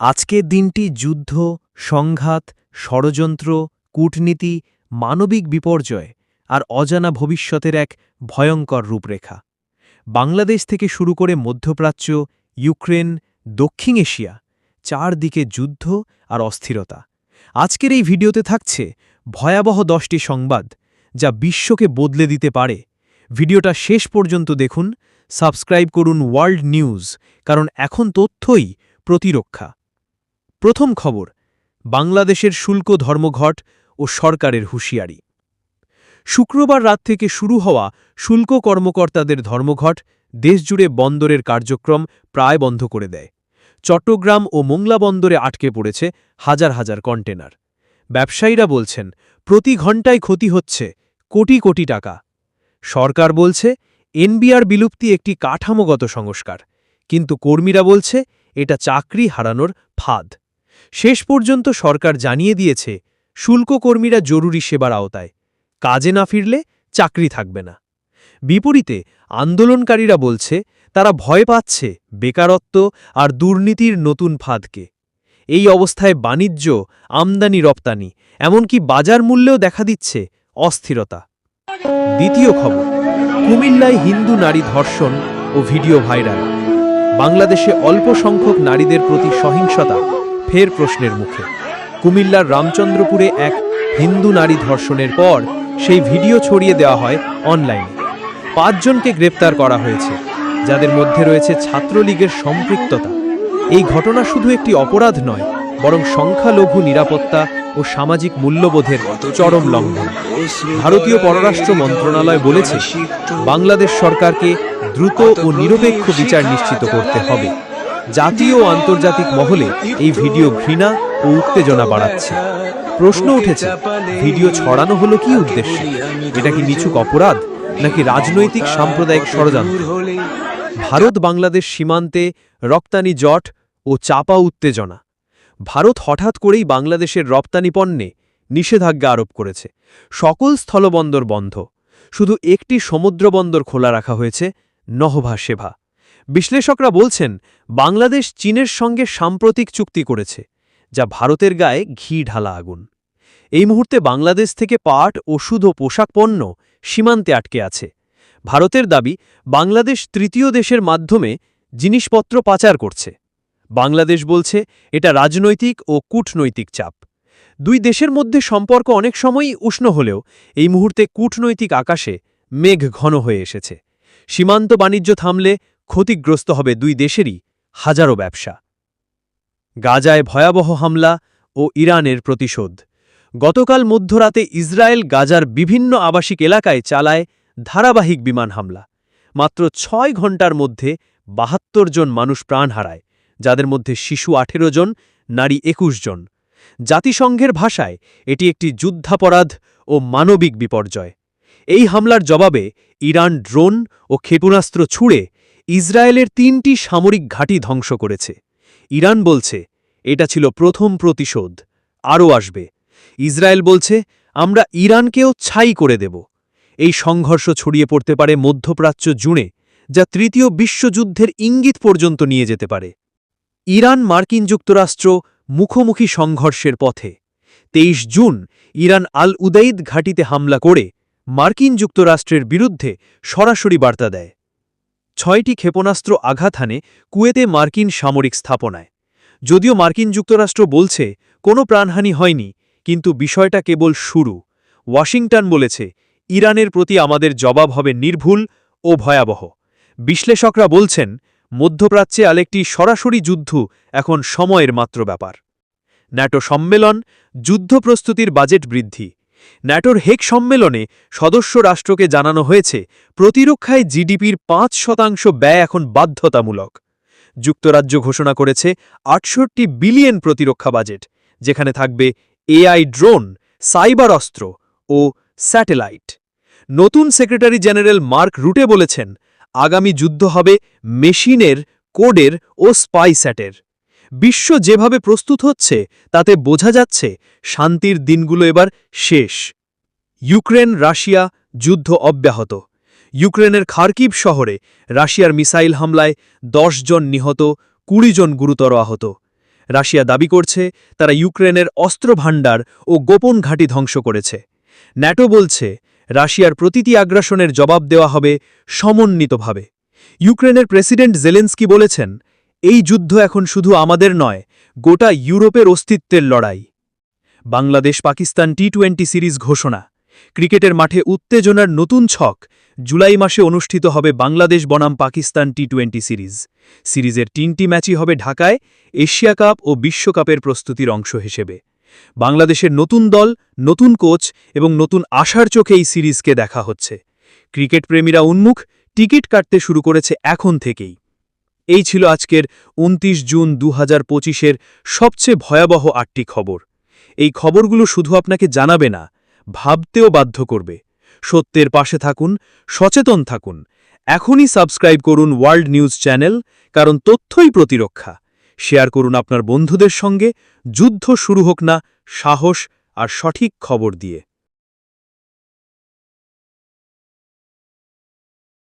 আজকের দিনটি যুদ্ধ, সংঘাত, ষড়যন্ত্র, কূটনীতি, মানবিক বিপর্যয় আর অজানা ভবিষ্যতের এক ভয়ঙ্কর রূপরেখা। বাংলাদেশ থেকে শুরু করে মধ্যপ্রাচ্য, ইউক্রেন, দক্ষিণ এশিয়া চারদিকে যুদ্ধ আর অস্থিরতা। আজকের এই ভিডিওতে থাকছে ভয়াবহ দশটি সংবাদ যা বিশ্বকে বদলে দিতে পারে। ভিডিওটা শেষ পর্যন্ত দেখুন, সাবস্ক্রাইব করুন ওয়ার্ল্ড নিউজ, কারণ এখন তথ্যই প্রতিরক্ষা। প্রথম খবর, বাংলাদেশের শুল্ক ধর্মঘট ও সরকারের হুঁশিয়ারি। শুক্রবার রাত থেকে শুরু হওয়া শুল্ক কর্মকর্তাদের ধর্মঘট দেশজুড়ে বন্দরের কার্যক্রম প্রায় বন্ধ করে দেয়। চট্টগ্রাম ও মোংলা বন্দরে আটকে পড়েছে হাজার হাজার কন্টেনার। ব্যবসায়ীরা বলছেন, প্রতি ঘণ্টায় ক্ষতি হচ্ছে কোটি কোটি টাকা। সরকার বলছে, এনবিআর বিলুপ্তি একটি কাঠামোগত সংস্কার। কিন্তু কর্মীরা বলছে, এটা চাকরি হারানোর ফাঁদ। শেষ পর্যন্ত সরকার জানিয়ে দিয়েছে শুল্ককর্মীরা জরুরি সেবার আওতায়, কাজে না ফিরলে চাকরি থাকবে না। বিপরীতে, আন্দোলনকারীরা বলছে, তারা ভয় পাচ্ছে বেকারত্ব আর দুর্নীতির নতুন ফাঁদকে। এই অবস্থায় বাণিজ্য, আমদানি, রপ্তানি, এমনকি বাজার মূল্যেও দেখা দিচ্ছে অস্থিরতা। দ্বিতীয় খবর, কুমিল্লায় হিন্দু নারী ধর্ষণ ও ভিডিও ভাইরাল। বাংলাদেশে অল্প সংখ্যক নারীদের প্রতি সহিংসতা। ফের প্রশ্নের মুখে। কুমিল্লার রামচন্দ্রপুরে এক হিন্দু নারী ধর্ষণের পর সেই ভিডিও ছড়িয়ে দেওয়া হয় অনলাইনে। পাঁচজনকে গ্রেপ্তার করা হয়েছে, যাদের মধ্যে রয়েছে ছাত্রলীগের সম্পৃক্ততা। এই ঘটনা শুধু একটি অপরাধ নয়, বরং সংখ্যালঘু নিরাপত্তা ও সামাজিক মূল্যবোধের চরম লঙ্ঘন। ভারতীয় পররাষ্ট্র মন্ত্রণালয় বলেছে, বাংলাদেশ সরকারকে দ্রুত ও নিরপেক্ষ বিচার নিশ্চিত করতে হবে। জাতীয় ও আন্তর্জাতিক মহলে এই ভিডিও ঘৃণা ও উত্তেজনা বাড়াচ্ছে। প্রশ্ন উঠেছে, ভিডিও ছড়ানো হলো কি উদ্দেশ্যে? এটা কি নিছুক অপরাধ, নাকি রাজনৈতিক সাম্প্রদায়িক ষড়যন্ত্র? ভারত বাংলাদেশ সীমান্তে রপ্তানি জট ও চাপা উত্তেজনা। ভারত হঠাৎ করেই বাংলাদেশের রপ্তানি পণ্যে নিষেধাজ্ঞা আরোপ করেছে। সকল স্থলবন্দর বন্ধ। শুধু একটি সমুদ্রবন্দর খোলা রাখা হয়েছে নহভা সেভা। বিশ্লেষকরা বলছেন, বাংলাদেশ চীনের সঙ্গে সাম্প্রতিক চুক্তি করেছে, যা ভারতের গায়ে ঘি ঢালা আগুন। এই মুহূর্তে বাংলাদেশ থেকে পাট, ওষুধ ও পোশাক পণ্য সীমান্তে আটকে আছে। ভারতের দাবি, বাংলাদেশ তৃতীয় দেশের মাধ্যমে জিনিসপত্র পাচার করছে। বাংলাদেশ বলছে, এটা রাজনৈতিক ও কূটনৈতিক চাপ। দুই দেশের মধ্যে সম্পর্ক অনেক সময়ই উষ্ণ হলেও এই মুহূর্তে কূটনৈতিক আকাশে মেঘ ঘন হয়ে এসেছে। সীমান্ত বাণিজ্য থামলে ক্ষতিগ্রস্ত হবে দুই দেশেরই হাজারো ব্যবসা। গাজায় ভয়াবহ হামলা ও ইরানের প্রতিশোধ। গতকাল মধ্যরাতে ইসরায়েল গাজার বিভিন্ন আবাসিক এলাকায় চালায় ধারাবাহিক বিমান হামলা। মাত্র ছয় ঘণ্টার মধ্যে বাহাত্তর জন মানুষ প্রাণ হারায়, যাদের মধ্যে শিশু আঠেরো জন, নারী একুশ জন। জাতিসংঘের ভাষায় এটি একটি যুদ্ধাপরাধ ও মানবিক বিপর্যয়। এই হামলার জবাবে ইরান ড্রোন ও ক্ষেপণাস্ত্র ছুঁড়ে ইসরায়েলের তিনটি সামরিক ঘাঁটি ধ্বংস করেছে। ইরান বলছে, এটা ছিল প্রথম প্রতিশোধ। আরও আসবে। ইসরায়েল বলছে, আমরা ইরানকেও ছাই করে দেব। এই সংঘর্ষ ছড়িয়ে পড়তে পারে মধ্যপ্রাচ্য জুড়ে যা তৃতীয় বিশ্বযুদ্ধের ইঙ্গিত পর্যন্ত নিয়ে যেতে পারে। ইরান মার্কিন যুক্তরাষ্ট্র মুখোমুখি সংঘর্ষের পথে। তেইশ জুন, ইরান আল উদাইদ ঘাটিতে হামলা করে মার্কিন যুক্তরাষ্ট্রের বিরুদ্ধে সরাসরি বার্তা দেয়। ছয়টি ক্ষেপণাস্ত্র আঘাত হানে কুয়েতে মার্কিন সামরিক স্থাপনায়। যদিও মার্কিন যুক্তরাষ্ট্র বলছে, কোনো প্রাণহানি হয়নি, কিন্তু বিষয়টা কেবল শুরু। ওয়াশিংটন বলেছে, ইরানের প্রতি আমাদের জবাব হবে নির্ভুল ও ভয়াবহ। বিশ্লেষকরা বলছেন, মধ্যপ্রাচ্যে আলেকটি সরাসরি যুদ্ধ এখন সময়ের মাত্র ব্যাপার। ন্যাটো সম্মেলন, যুদ্ধ প্রস্তুতির বাজেট বৃদ্ধি। ন্যাটোর হেক সম্মেলনে সদস্য রাষ্ট্রকে জানানো হয়েছে, প্রতিরক্ষায় জিডিপির পাঁচ শতাংশ ব্যয় এখন বাধ্যতামূলক। যুক্তরাজ্য ঘোষণা করেছে আটষট্টি বিলিয়ন প্রতিরক্ষা বাজেট, যেখানে থাকবে এআই ড্রোন, সাইবার অস্ত্র ও স্যাটেলাইট। নতুন সেক্রেটারি জেনারেল মার্ক রুটে বলেছেন, আগামী যুদ্ধ হবে মেশিনের, কোডের ও স্পাইস্যাটের বিশ্ব যেভাবে প্রস্তুত হচ্ছে, তাতে বোঝা যাচ্ছে শান্তির দিনগুলো এবার শেষ। ইউক্রেন, রাশিয়া যুদ্ধ অব্যাহত। ইউক্রেনের খার্কিভ শহরে রাশিয়ার মিসাইল হামলায় দশ জন নিহত, কুড়ি জন গুরুতর আহত। রাশিয়া দাবি করছে তারা ইউক্রেনের অস্ত্র ভাণ্ডার ও গোপন ঘাঁটি ধ্বংস করেছে। ন্যাটো বলছে রাশিয়ার প্রতিটি আগ্রাসনের জবাব দেওয়া হবে সমন্বিতভাবে। ইউক্রেনের প্রেসিডেন্ট জেলেন্সকি বলেছেন এই যুদ্ধ এখন শুধু আমাদের নয়, গোটা ইউরোপের অস্তিত্বের লড়াই। Bangladesh Pakistan T twenty series ঘোষণা। ক্রিকেটের মাঠে উত্তেজনার নতুন ছক। জুলাই মাসে অনুষ্ঠিত হবে বাংলাদেশ বনাম পাকিস্তান টি টোয়েন্টি সিরিজ। সিরিজের তিনটি ম্যাচই হবে ঢাকায়, এশিয়া কাপ ও বিশ্বকাপের প্রস্তুতির অংশ হিসেবে। বাংলাদেশের নতুন দল, নতুন কোচ এবং নতুন আশার চোখে এই সিরিজকে দেখা হচ্ছে। ক্রিকেট প্রেমীরা উন্মুখ, টিকিট কাটতে শুরু করেছে এখন থেকেই। এই ছিল আজকের ২৯ জুন দু হাজার পঁচিশের সবচেয়ে ভয়াবহ আটটি খবর। এই খবরগুলো শুধু আপনাকে জানাবে না, ভাবতেও বাধ্য করবে। সত্যের পাশে থাকুন, সচেতন থাকুন। এখনই সাবস্ক্রাইব করুন ওয়ার্ল্ড নিউজ চ্যানেল, কারণ তথ্যই প্রতিরক্ষা। শেয়ার করুন আপনার বন্ধুদের সঙ্গে, যুদ্ধ শুরু হোক না, সাহস আর সঠিক খবর দিয়ে।